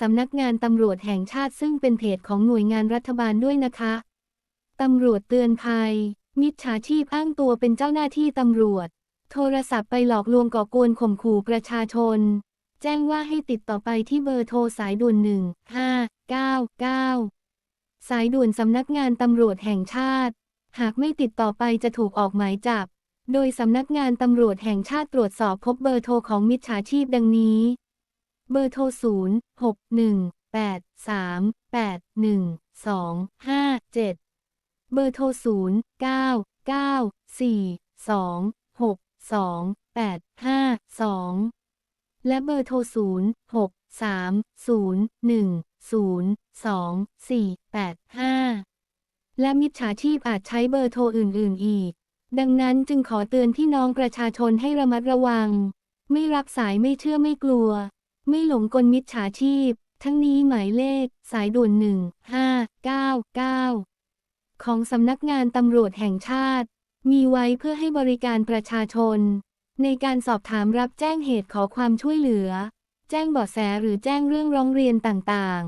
สำนักงานตำรวจแห่งชาติซึ่งเป็นเพจของหน่วยงานรัฐบาลด้วยนะคะ ตำรวจเตือนภัย มิจฉาชีพอ้างตัวเป็นเจ้าหน้าที่ตำรวจ โทรศัพท์ไปหลอกลวงก่อกวนข่มขู่ประชาชน แจ้งว่าให้ติดต่อไปที่เบอร์โทรสายด่วน 1 5 9 9 สายด่วนสำนักงานตำรวจแห่งชาติ หากไม่ติดต่อไปจะถูกออกหมายจับ โดยสำนักงานตำรวจแห่งชาติตรวจสอบพบเบอร์โทรของมิจฉาชีพดังนี้ เบอร์โทร 0 6 1 8 3 8 1 2 5 7 เบอร์โทร 0 9 9 4 2 6 2 8 5 2 และเบอร์โทร 0 6 3 0 1 0 2 4 8 5 และมิจฉาชีพอาจใช้เบอร์โทรอื่น ๆ อีก ดังนั้นจึงขอเตือนพี่น้องประชาชนให้ระมัดระวัง ไม่รับสายไม่เชื่อไม่กลัว ไม่หลงกลมิจฉาชีพ ทั้งนี้หมายเลข สายด่วน 1 5 9 9 ของสำนักงานตำรวจแห่งชาติ มีไว้เพื่อให้บริการประชาชน ในการสอบถามรับแจ้งเหตุขอความช่วยเหลือ แจ้งเบาะแสหรือแจ้งเรื่องร้องเรียนต่าง